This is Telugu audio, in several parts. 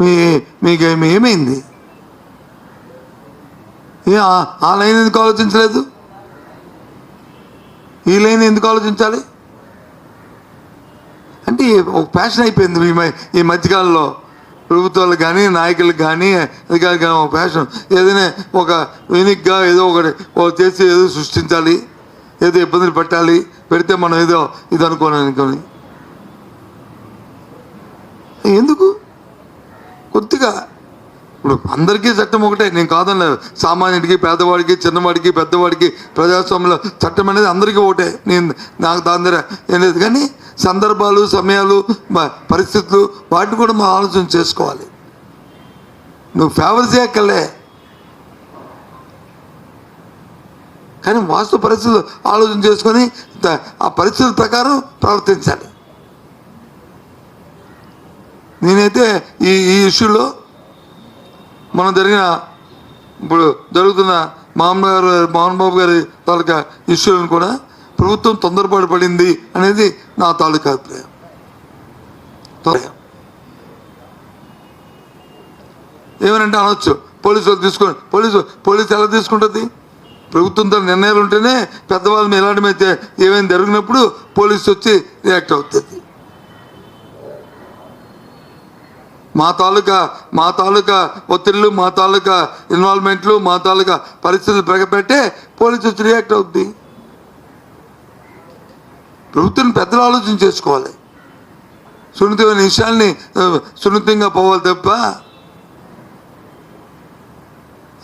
మీ మీకు ఏమైంది? ఏ ఆ- లైన్ ఎందుకు ఆలోచించలేదు? ఈ లైన్ ఎందుకు ఆలోచించాలి? అంటే ఒక ప్యాషన్ అయిపోయింది ఈ ఈ మధ్యకాలంలో. ప్రభుత్వాలకు కానీ నాయకులకు కానీ అధికారులకు కానీ ఒక ప్యాషన్ ఏదైనా ఒక యూనిక్గా ఏదో ఒకటి చేసి ఏదో సృష్టించాలి. ఏదో ఇబ్బందులు పెట్టాలి. పెడితే మనం ఏదో ఇది అనుకోని అనుకోని. ఎందుకు? కొద్దిగా ఇప్పుడు అందరికీ చట్టం ఒకటే నేను కాదనలేదు. సామాన్యుడికి పేదవాడికి చిన్నవాడికి పెద్దవాడికి ప్రజాస్వామ్యంలో చట్టం అనేది అందరికీ ఒకటే. నేను నాకు దాని దగ్గర ఏం లేదు. కానీ సందర్భాలు సమయాలు పరిస్థితులు వాటిని కూడా మనం ఆలోచన చేసుకోవాలి. నువ్వు ఫేవర్ చేయక్కర్లే. కానీ వాస్తవ పరిస్థితులు ఆలోచన చేసుకొని ఆ పరిస్థితుల ప్రకారం ప్రవర్తించాలి. నేనైతే ఈ ఈ ఇష్యూలో మనం జరిగిన ఇప్పుడు జరుగుతున్న మోహన్ గారు మోహన్ బాబు గారి తాలూకా ఇష్యూలను కూడా ప్రభుత్వం తొందరపాటు పడింది అనేది నా తాలూకా అభిప్రాయం. ఏమనంటే అనొచ్చు పోలీసులు తీసుకొని పోలీసు పోలీసు ఎలా తీసుకుంటుంది? ప్రభుత్వం తన నిర్ణయాలు ఉంటేనే పెద్దవాళ్ళు ఎలాంటి అయితే ఏమైనా జరిగినప్పుడు పోలీసు వచ్చి రియాక్ట్ అవుతుంది. మా తాలూకా మా తాలూకా ఒత్తిళ్ళు మా తాలూకా ఇన్వాల్వ్మెంట్లు మా తాలూకా పరిస్థితులు ప్రగపెట్టే పోలీసు వచ్చి రియాక్ట్ అవుద్ది. ప్రభుత్వం పెద్దలు ఆలోచన చేసుకోవాలి. సున్నితమైన విషయాల్ని సున్నితంగా పోవాలి తప్ప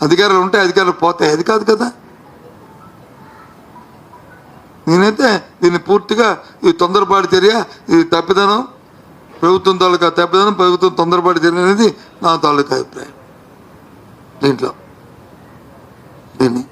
అధికారులు ఉంటే అధికారులు పోతాయి. అది కాదు కదా. నేనైతే దీన్ని పూర్తిగా ఈ తొందరపాటు చర్య ఈ తప్పిదనం. ప్రభుత్వం తాలూకా తప్పిదనం ప్రభుత్వం తొందరపాటు జరిగినది నా తాలూకా అభిప్రాయం. దీంట్లో. దీన్ని.